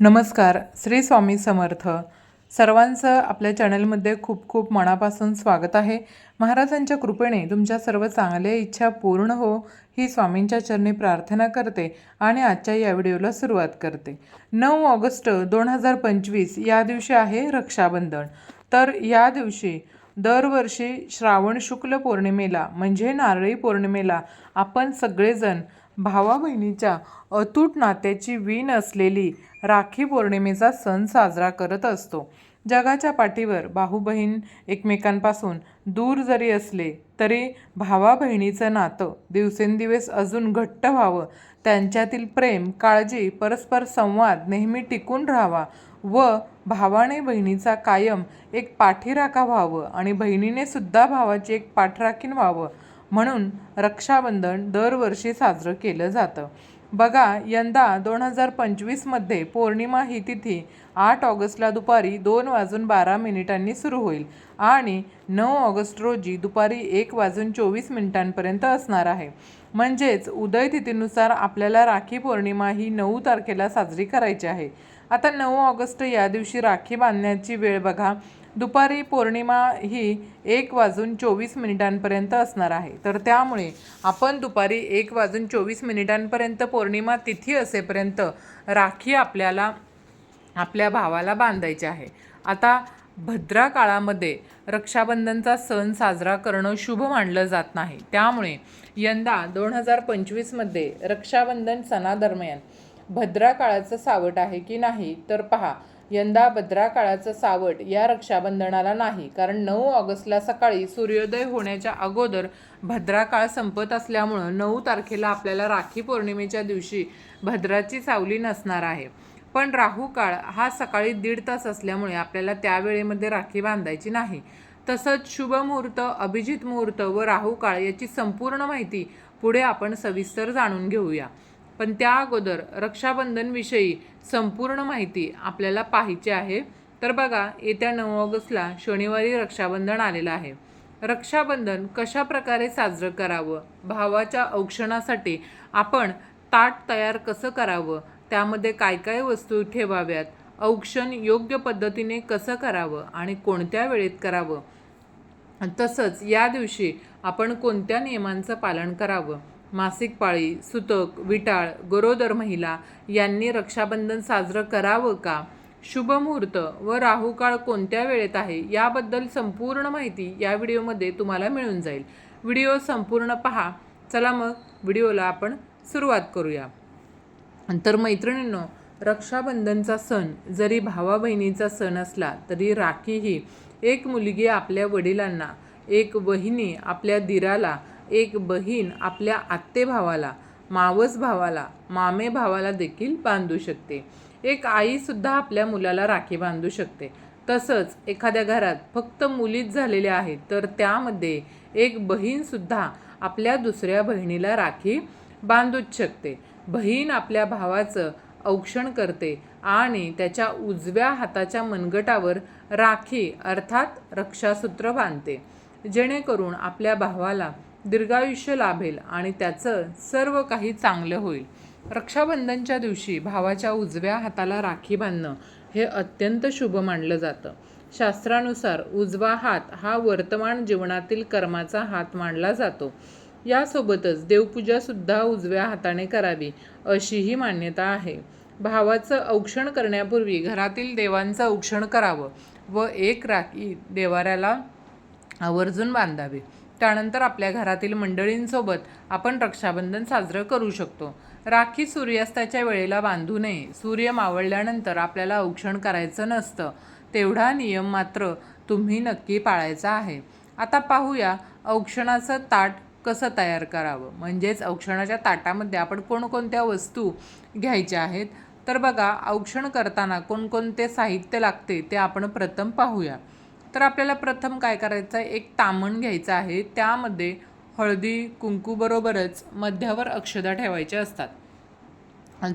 नमस्कार श्री स्वामी समर्थ. सर्वांचं आपल्या चॅनलमध्ये खूप खूप मनापासून स्वागत आहे. महाराजांच्या कृपेने तुमच्या सर्व चांगल्या इच्छा पूर्ण हो ही स्वामींच्या चरणी प्रार्थना करते आणि आजच्या या व्हिडिओला सुरुवात करते. नऊ ऑगस्ट दोन हजार पंचवीस या दिवशी आहे रक्षाबंधन. तर या दिवशी दरवर्षी श्रावण शुक्ल पौर्णिमेला म्हणजे नारळी पौर्णिमेला आपण सगळेजण भावा बहिणीच्या अतूट नात्याची वीण असलेली राखी पौर्णिमेचा सण साजरा करत असतो. जगाच्या पाठीवर भाऊ बहीण एकमेकांपासून दूर जरी असले तरी भावा बहिणीचं नातं दिवसेंदिवस अजून घट्ट व्हावं त्यांच्यातील प्रेम काळजी परस्पर संवाद नेहमी टिकून राहावा व भावाने बहिणीचा कायम एक पाठीराखा व्हावं आणि बहिणीने सुद्धा भावाची एक पाठराखीण व्हावं म्हणून रक्षाबंधन दरवर्षी साजरं केलं जातं. बघा यंदा दोन हजार पंचवीसमध्ये पौर्णिमा ही तिथी आठ ऑगस्टला दुपारी दोन वाजून बारा मिनिटांनी सुरू होईल आणि नऊ ऑगस्ट रोजी दुपारी एक वाजून चोवीस मिनिटांपर्यंत असणार आहे. म्हणजेच उदय तिथीनुसार आपल्याला राखी पौर्णिमा ही नऊ तारखेला साजरी करायची आहे. आता नऊ ऑगस्ट या दिवशी राखी बांधण्याची वेळ बघा. दुपारी पौर्णिमा ही एक वाजून चोवीस मिनिटांपर्यंत असणार आहे. तर त्यामुळे आपण दुपारी एक वाजून चोवीस मिनिटांपर्यंत पौर्णिमा तिथी असेपर्यंत राखी आपल्याला आपल्या भावाला बांधायची आहे. आता भद्रा काळामध्ये रक्षाबंधनचा सण साजरा करणं शुभ मानलं जात नाही. त्यामुळे यंदा दोन हजार पंचवीसमध्ये रक्षाबंधन सणादरम्यान भद्रा काळाचं सावट आहे की नाही तर पहा यंदा भद्रा काळाचं सावट या रक्षाबंधनाला नाही कारण नऊ ऑगस्टला सकाळी सूर्योदय होण्याच्या अगोदर भद्रा काळ संपत असल्यामुळं नऊ तारखेला आपल्याला राखी पौर्णिमेच्या दिवशी भद्राची सावली नसणार आहे. पण राहू काळ हा सकाळी दीड तास असल्यामुळे आपल्याला त्यावेळेमध्ये राखी बांधायची नाही. तसंच शुभ मुहूर्त अभिजित मुहूर्त व राहू काळ याची संपूर्ण माहिती पुढे आपण सविस्तर जाणून घेऊया. पण त्या अगोदर रक्षाबंधनविषयी संपूर्ण माहिती आपल्याला पाहायची आहे. तर बघा येत्या नऊ ऑगस्टला शनिवारी रक्षाबंधन आलेलं आहे. रक्षाबंधन कशा प्रकारे साजरं करावं? भावाच्या औक्षणासाठी आपण ताट तयार कसं करावं? त्यामध्ये काय काय वस्तू ठेवाव्यात? औक्षण योग्य पद्धतीने कसं करावं आणि कोणत्या वेळेत करावं? तसंच या दिवशी आपण कोणत्या नियमांचं पालन करावं? मासिक पाळी सुतक विटाळ गरोदर महिला यांनी रक्षाबंधन साजरं करावं का? शुभ मुहूर्त व राहुकाळ कोणत्या वेळेत आहे? याबद्दल संपूर्ण माहिती या व्हिडिओमध्ये तुम्हाला मिळून जाईल. व्हिडिओ संपूर्ण पहा. चला मग व्हिडिओला आपण सुरुवात करूया. तर मैत्रिणींनो रक्षाबंधनचा सण जरी भावा बहिणीचा सण असला तरी राखी ही एक मुलगी आपल्या वडिलांना एक वहिनी आपल्या दिराला एक बहीण आपल्या आत्ते भावाला मावस भावाला मामे भावाला देखील बांधू शकते. एक आईसुद्धा आपल्या मुलाला राखी बांधू शकते. तसंच एखाद्या घरात फक्त मुलीच झालेल्या आहेत तर त्यामध्ये एक बहीणसुद्धा आपल्या दुसऱ्या बहिणीला राखी बांधूच शकते. बहीण आपल्या भावाचं औक्षण करते आणि त्याच्या उजव्या हाताच्या मनगटावर राखी अर्थात रक्षासूत्र बांधते. जेणेकरून आपल्या भावाला दीर्घायुष्य लाभेल आणि त्याचं सर्व काही चांगलं होईल. रक्षाबंधनच्या दिवशी भावाच्या उजव्या हाताला राखी बांधणं हे अत्यंत शुभ मानलं जातं. शास्त्रानुसार उजवा हात हा वर्तमान जीवनातील कर्माचा हात मानला जातो. यासोबतच देवपूजासुद्धा उजव्या हाताने करावी अशीही मान्यता आहे. भावाचं औक्षण करण्यापूर्वी घरातील देवांचं औक्षण करावं व एक राखी देवाऱ्याला आवर्जून बांधावी. त्यानंतर आपल्या घरातील मंडळींसोबत आपण रक्षाबंधन साजरं करू शकतो. राखी सूर्यास्ताच्या वेळेला बांधू नये. सूर्य मावळल्यानंतर आपल्याला औक्षण करायचं नसतं. तेवढा नियम मात्र तुम्ही नक्की पाळायचा आहे. आता पाहूया औक्षणाचं ताट कसं तयार करावं. म्हणजेच औक्षणाच्या ताटामध्ये आपण कोणकोणत्या वस्तू घ्यायच्या आहेत? तर बघा औक्षण करताना कोणकोणते साहित्य लागते ते आपण प्रथम पाहूया. तर आपल्याला प्रथम काय करायचं आहे? एक तामण घ्यायचं आहे. त्यामध्ये हळदी कुंकूबरोबरच मध्यावर अक्षदा ठेवायच्या असतात.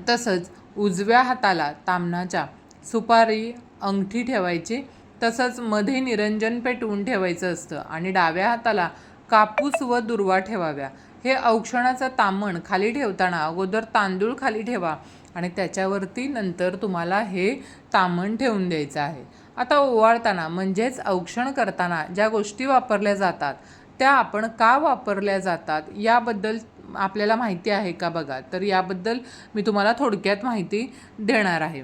तसंच उजव्या हाताला तामणाच्या सुपारी अंगठी ठेवायची. तसंच मध्ये निरंजन पेटवून ठेवायचं असतं आणि डाव्या हाताला कापूस व दुर्वा ठेवाव्या. हे औक्षणाचं तामण खाली ठेवताना अगोदर तांदूळ खाली ठेवा आणि त्याच्यावरती नंतर तुम्हाला हे तामण ठेवून द्यायचं आहे. आता ओवाळताना म्हणजेच औक्षण करताना ज्या गोष्टी वापरल्या जातात त्या आपण का वापरल्या जातात याबद्दल आपल्याला माहिती आहे का बघा? तर याबद्दल मी तुम्हाला थोडक्यात माहिती देणार आहे.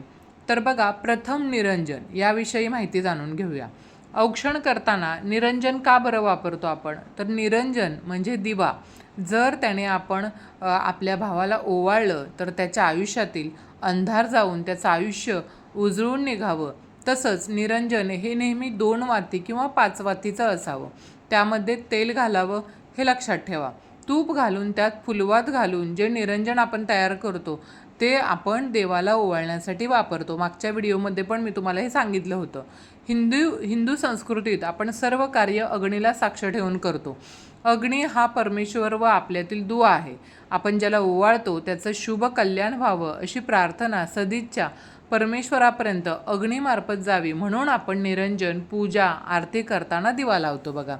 तर बघा प्रथम निरंजन याविषयी माहिती जाणून घेऊया. औक्षण करताना निरंजन का बरं वापरतो आपण? तर निरंजन म्हणजे दिवा. जर त्याने आपण आपल्या भावाला ओवाळलं तर त्याच्या आयुष्यातील अंधार जाऊन त्याचं आयुष्य उजळून निघावं. तसंच निरंजन हे नेहमी दोन वाती किंवा पाच वातीचं असावं. त्यामध्ये तेल घालावं हे लक्षात ठेवा. तूप घालून त्यात फुलवात घालून जे निरंजन आपण तयार करतो ते आपण देवाला ओवाळण्यासाठी वापरतो. मागच्या व्हिडिओमध्ये पण मी तुम्हाला हे सांगितलं होतं. हिंदू हिंदू संस्कृतीत आपण सर्व कार्य अग्नीला साक्ष ठेवून करतो. अग्नी हा परमेश्वर व आपल्यातील दुवा आहे. आपण ज्याला ओवाळतो त्याचं शुभ कल्याण व्हावं अशी प्रार्थना सदिच्छा परमेश्वरापर्यंत अग्नीमार्फत जावी म्हणून आपण निरंजन पूजा आरती करताना दिवा लावतो बघा.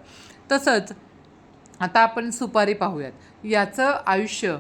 तसंच आता आपण सुपारी पाहूयात. याचं आयुष्य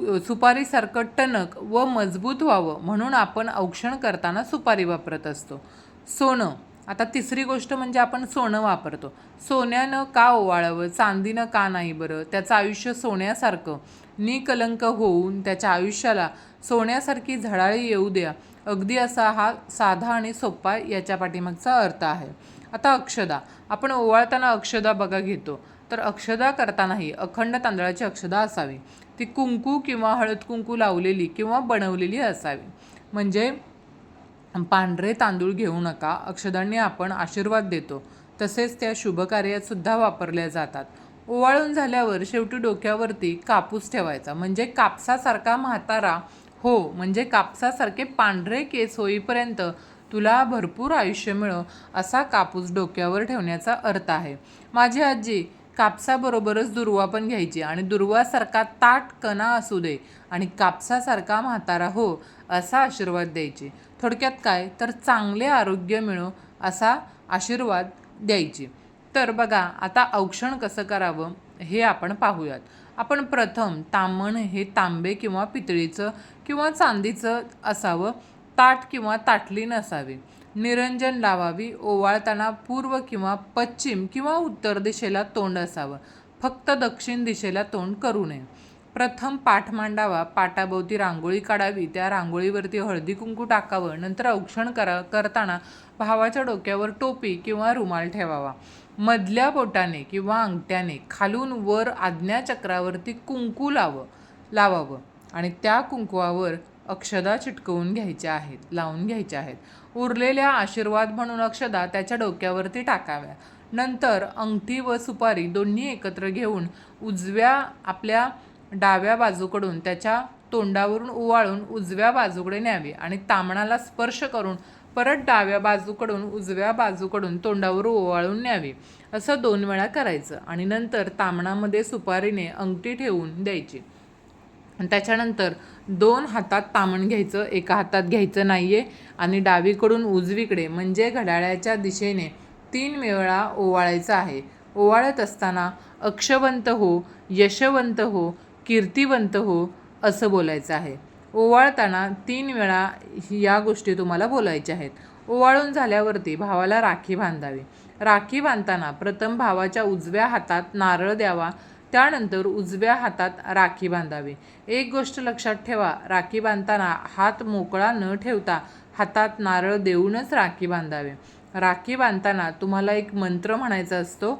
सुपारीसारखं टणक व मजबूत व्हावं म्हणून आपण औक्षण करताना सुपारी वापरत असतो. सोनं. आता तिसरी गोष्ट म्हणजे आपण सोनं वापरतो. सोन्यानं का ओवाळावं? चांदीनं का नाही बरं? त्याचं आयुष्य सोन्यासारखं. निकलंक होऊन त्याच्या आयुष्याला सोन्यासारखी झळाळी येऊ द्या. अगदी असा हा साधा आणि सोपा याच्या पाठीमागचा अर्थ आहे. आता अक्षदा. आपण ओवाळताना अक्षदा बघा घेतो. तर अक्षदा करतानाही अखंड तांदळाची अक्षदा असावी. ती कुंकू किंवा हळद कुंकू लावलेली किंवा बनवलेली असावी. म्हणजे पांढरे तांदूळ घेऊ नका. अक्षदांनी आपण आशीर्वाद देतो. तसेच त्या शुभकार्यातसुद्धा वापरल्या जातात. ओवाळून झाल्यावर शेवटी डोक्यावरती कापूस ठेवायचा. म्हणजे कापसासारखा म्हातारा हो म्हणजे कापसासारखे पांढरे केस होईपर्यंत तुला भरपूर आयुष्य मिळो असा कापूस डोक्यावर ठेवण्याचा अर्थ आहे. माझी आजी कापसाबरोबरच दुर्वा पण घ्यायची आणि दुर्वासारखा ताट कणा असू दे आणि कापसासारखा म्हातारा हो असा आशीर्वाद द्यायची. थोडक्यात काय? तर चांगले आरोग्य मिळो असा आशीर्वाद द्यायची. तर बघा आता औक्षण कसं करावं हे आपण पाहूयात. आपण प्रथम तामण हे तांबे किंवा पितळीचं किंवा चांदीचं असावं. ताट किंवा ताटली नसावी. निरंजन लावावी. ओवाळताना पूर्व किंवा पश्चिम किंवा उत्तर दिशेला तोंड असावं. फक्त दक्षिण दिशेला तोंड करू नये. प्रथम पाठ मांडावा. पाटाभोवती रांगोळी काढावी. त्या रांगोळीवरती हळदी कुंकू टाकावं. नंतर औक्षण करा करताना भावाच्या डोक्यावर टोपी किंवा रुमाल ठेवावा. मधल्या बोटाने किंवा अंगठ्याने खालून वर आज्ञाचक्रावरती कुंकू लावं लावावं आणि त्या कुंकवावर अक्षदा चिटकवून घ्यायच्या आहेत लावून घ्यायच्या आहेत. उरलेल्या आशीर्वाद म्हणून अक्षदा त्याच्या डोक्यावरती टाकाव्या. नंतर अंगठी व सुपारी दोन्ही एकत्र घेऊन उजव्या आपल्या डाव्या बाजूकडून त्याच्या तोंडावरून ओवाळून उजव्या बाजूकडे न्यावी आणि तामणाला स्पर्श करून परत डाव्या बाजूकडून उजव्या बाजूकडून तोंडावर ओवाळून न्यावी. असं दोन वेळा करायचं आणि नंतर तामणामध्ये सुपारीने अंगठी ठेवून द्यायची. त्याच्यानंतर दोन हातात तामण घ्यायचं एका हातात घ्यायचं नाही आहे आणि डावीकडून उजवीकडे म्हणजे घड्याळ्याच्या दिशेने तीन वेळा ओवाळायचं आहे. ओवाळत असताना अक्षवंत हो यशवंत हो कीर्तिवंत हो असं बोलायचं आहे. ओवाळताना तीन वेळा या गोष्टी तुम्हाला बोलायच्या आहेत. ओवाळून झाल्यावरती भावाला राखी बांधावी. राखी बांधताना प्रथम भावाच्या उजव्या हातात नारळ द्यावा त्यानंतर उजव्या हातात राखी बांधावी. एक गोष्ट लक्षात ठेवा राखी बांधताना हात मोकळा न ठेवता हातात नारळ देऊनच राखी बांधावे. राखी बांधताना तुम्हाला एक मंत्र म्हणायचा असतो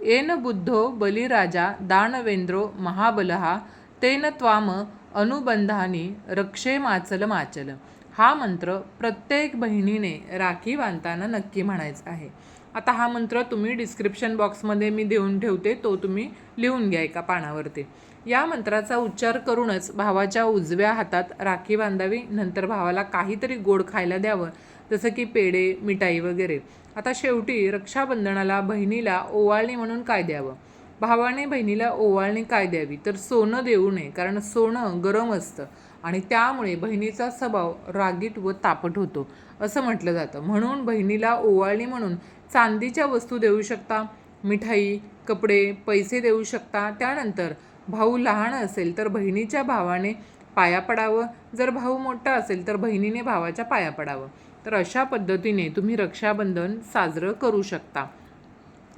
येन बुद्धो बलिराजा दानवेंद्रो महाबलहा तेन त्वाम अनुबंधानी रक्षे माचल माचल. हा मंत्र प्रत्येक बहिणीने राखी बांधताना नक्की म्हणायचा आहे. आता हा मंत्र तुम्ही डिस्क्रिप्शन बॉक्समध्ये मी देऊन ठेवते तो तुम्ही लिहून घ्या एका पानावरती. या मंत्राचा उच्चार करूनच भावाच्या उजव्या हातात राखी बांधावी नंतर भावाला काहीतरी गोड खायला द्यावं जसं की पेढे मिठाई वगैरे. आता शेवटी रक्षाबंधनाला बहिणीला ओवाळणी म्हणून काय द्यावं? भावाने बहिणीला ओवाळणी काय द्यावी? तर सोनं देऊ नये कारण सोनं गरम असतं आणि त्यामुळे बहिणीचा स्वभाव रागीट व तापट होतो असं म्हटलं जातं. म्हणून बहिणीला ओवाळणी म्हणून चांदीच्या वस्तू देऊ शकता मिठाई कपडे पैसे देऊ शकता. त्यानंतर भाऊ लहान असेल तर बहिणीच्या भावाने पाया पडावं. जर भाऊ मोठा असेल तर बहिणीने भावाच्या पाया पडावं. तर अशा पद्धतीने तुम्ही रक्षाबंधन साजरं करू शकता.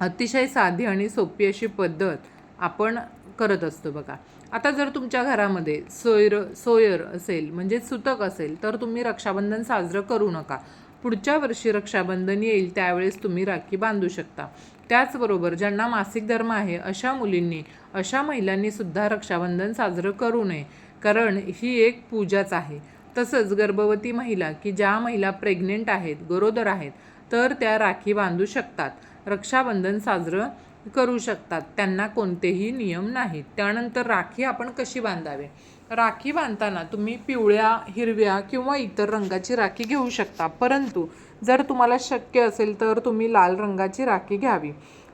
अतिशय साधी आणि सोपी अशी पद्धत आपण करत असतो बघा. आता जर तुमच्या घरामध्ये सोयर सोयर असेल म्हणजे सुतक असेल तर तुम्ही रक्षाबंधन साजरं करू नका. पुढच्या वर्षी रक्षाबंधन येईल त्यावेळेस तुम्ही राखी बांधू शकता. त्याचबरोबर ज्यांना मासिक धर्म आहे अशा मुलींनी अशा महिलांनी सुद्धा रक्षाबंधन साजरं करू नये. कारण ही एक पूजाच आहे. तसंच गर्भवती महिला की ज्या महिला प्रेग्नेंट आहेत गरोदर आहेत तर त्या राखी बांधू शकतात. रक्षाबंधन साजरं करू शकतात. त्यांना कोणतेही नियम नाहीत. त्यानंतर राखी आपण कशी बांधावे? राखी बांधताना तुम्ही पिवळ्या हिरव्या किंवा इतर रंगाची राखी घेऊ शकता. परंतु जर तुम्हाला शक्य असेल तर तुम्ही लाल रंगाची राखी घ्यावी.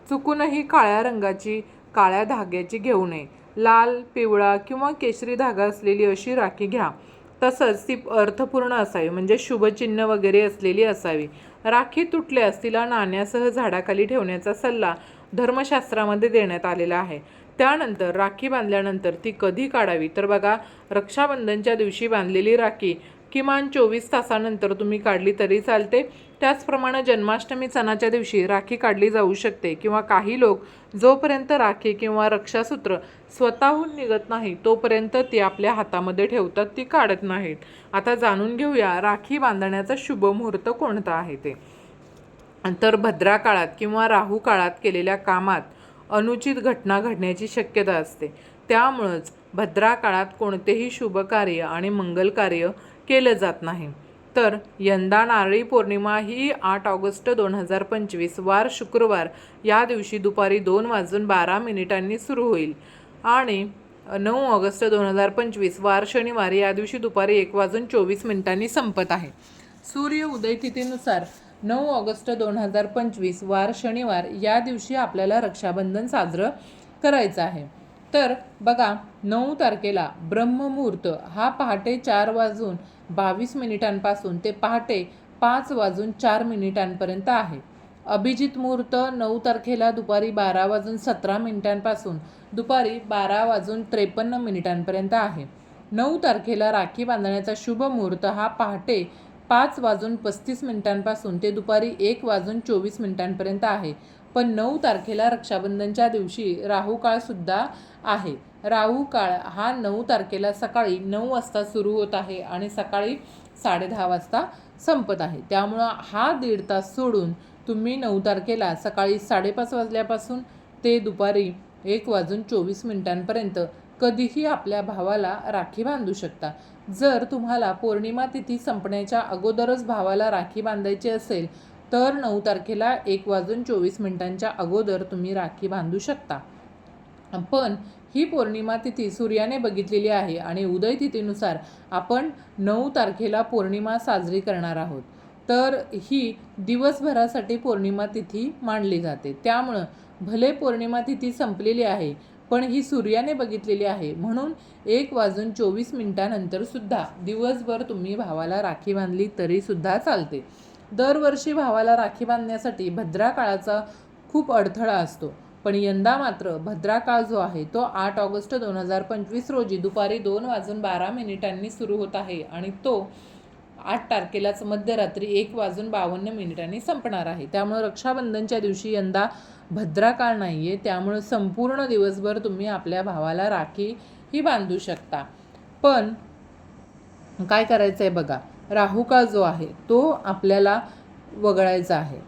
चुकूनही काळ्या रंगाची काळ्या धाग्याची घेऊ नये. लाल पिवळा किंवा केशरी धागा असलेली अशी राखी घ्या. तसंच ती अर्थपूर्ण असावी. म्हणजे शुभचिन्ह वगैरे असलेली असावी. राखी तुटल्यास तिला नाण्यासह झाडाखाली ठेवण्याचा सल्ला धर्मशास्त्रामध्ये देण्यात आलेला आहे. त्यानंतर राखी बांधल्यानंतर ती कधी काढावी? तर बघा रक्षाबंधनच्या दिवशी बांधलेली राखी किमान चोवीस तासानंतर तुम्ही काढली तरी चालते. त्याचप्रमाणे जन्माष्टमी सणाच्या दिवशी राखी काढली जाऊ शकते किंवा काही लोक जोपर्यंत राखी किंवा रक्षासूत्र स्वतःहून निघत नाही तोपर्यंत ती आपल्या हातामध्ये ठेवतात ती काढत नाहीत. आता जाणून घेऊया राखी बांधण्याचा शुभ मुहूर्त कोणता आहे ते. तर भद्रा काळात किंवा राहू काळात केलेल्या कामात अनुचित घटना घडण्याची शक्यता असते. त्यामुळंच भद्रा काळात कोणतेही शुभ कार्य आणि मंगल कार्य केलं जात नाही. तर यंदा नारळी पौर्णिमा ही आठ ऑगस्ट दोन हजार पंचवीस वार शुक्रवार या दिवशी दुपारी दोन वाजून बारा मिनिटांनी सुरू होईल. आणि नऊ ऑगस्ट दोन हजार पंचवीस वार शनिवार या दिवशी दुपारी एक वाजून चोवीस मिनिटांनी संपत आहे. सूर्य उदय तिथीनुसार नऊ ऑगस्ट दोन हजार पंचवीस वार शनिवार या दिवशी आपल्याला रक्षाबंधन साजरं करायचं आहे. तर बघा नऊ तारखेला ब्रह्ममुहूर्त हा पहाटे चार वाजून बावीस मिनिटांपासून ते पहाटे पाच वाजून चार मिनिटांपर्यंत आहे. अभिजित मुहूर्त नऊ तारखेला दुपारी बारा वाजून सतरा मिनिटांपासून दुपारी बारा वाजून त्रेपन्न मिनिटांपर्यंत आहे. नऊ तारखेला राखी बांधण्याचा शुभ मुहूर्त हा पहाटे पाच वाजून पस्तीस मिनिटांपासून ते दुपारी एक वाजून चोवीस मिनिटांपर्यंत आहे. पण नऊ तारखेला रक्षाबंधनच्या दिवशी राहुकाळसुद्धा आहे. राहू काळ हा नऊ तारखेला सकाळी नऊ वाजता सुरू होत आहे आणि सकाळी साडेदहा वाजता संपत आहे. त्यामुळं हा दीड तास सोडून तुम्ही नऊ तारखेला सकाळी साडेपाच वाजल्यापासून ते दुपारी एक वाजून चोवीस मिनिटांपर्यंत कधीही आपल्या भावाला राखी बांधू शकता. जर तुम्हाला पौर्णिमा तिथी संपण्याच्या अगोदरच भावाला राखी बांधायची असेल तर नऊ तारखेला एक वाजून चोवीस मिनिटांच्या अगोदर तुम्ही राखी बांधू शकता. पण ही पौर्णिमा तिथी सूर्याने बघितलेली आहे आणि उदय तिथीनुसार आपण नऊ तारखेला पौर्णिमा साजरी करणार आहोत. तर ही दिवसभरासाठी पौर्णिमा तिथी मानली जाते. त्यामुळं भले पौर्णिमा तिथी संपलेली आहे पण ही सूर्याने बघितलेली आहे. म्हणून एक वाजून चोवीस मिनिटानंतर सुद्धा दिवसभर तुम्ही भावाला राखी बांधली तरीसुद्धा चालते. दरवर्षी भावाला राखी बांधण्यासाठी भद्रा काळाचा खूप अडथळा असतो. पण यंदा मात्र भद्रा काळ जो आहे तो आठ ऑगस्ट दोन हजार पंचवीस रोजी दुपारी दोन वाजून बारा मिनिटांनी सुरू होत आहे आणि तो आठ तारखेलाच मध्यरात्री एक वाजून बावन्न मिनिटांनी संपणार आहे. त्यामुळे रक्षाबंधनच्या दिवशी यंदा भद्रा काळ नाही आहे त्यामुळं संपूर्ण दिवसभर तुम्ही आपल्या भावाला राखी ही बांधू शकता. पण काय करायचं आहे बघा राहुकाळ जो आहे तो आपल्याला वगळायचा आहे.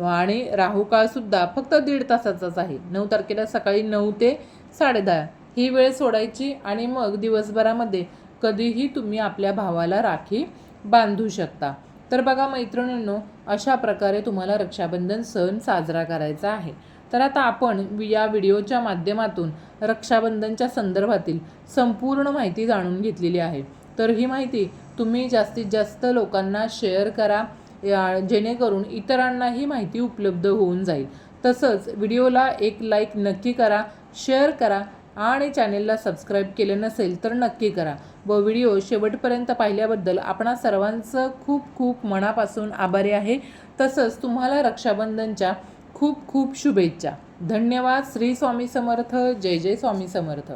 आणि राहुकाळसुद्धा फक्त दीड तासाचाच आहे. नऊ तारखेला सकाळी नऊ ते साडेदहा. ही वेळ सोडायची आणि मग दिवसभरामध्ये कधीही तुम्ही आपल्या भावाला राखी बांधू शकता. तर बघा मैत्रिणींनो अशा प्रकारे तुम्हाला रक्षाबंधन सण साजरा करायचा आहे. तर आता आपण या व्हिडिओच्या माध्यमातून रक्षाबंधनच्या संदर्भातील संपूर्ण माहिती जाणून घेतलेली आहे. तर ही माहिती तुम्ही जास्तीत जास्त लोकांना शेअर करा. या जेणेकरून इतरांनाही माहिती उपलब्ध होऊन जाईल. तसंच व्हिडिओला एक लाईक नक्की करा शेअर करा आणि चॅनेलला सबस्क्राईब केले नसेल तर नक्की करा. व व्हिडिओ शेवटपर्यंत पाहिल्याबद्दल आपणा सर्वांचं खूप खूप मनापासून आभारी आहे. तसंच तुम्हाला रक्षाबंधनच्या खूप खूप शुभेच्छा. धन्यवाद. श्री स्वामी समर्थ. जय जय स्वामी समर्थ.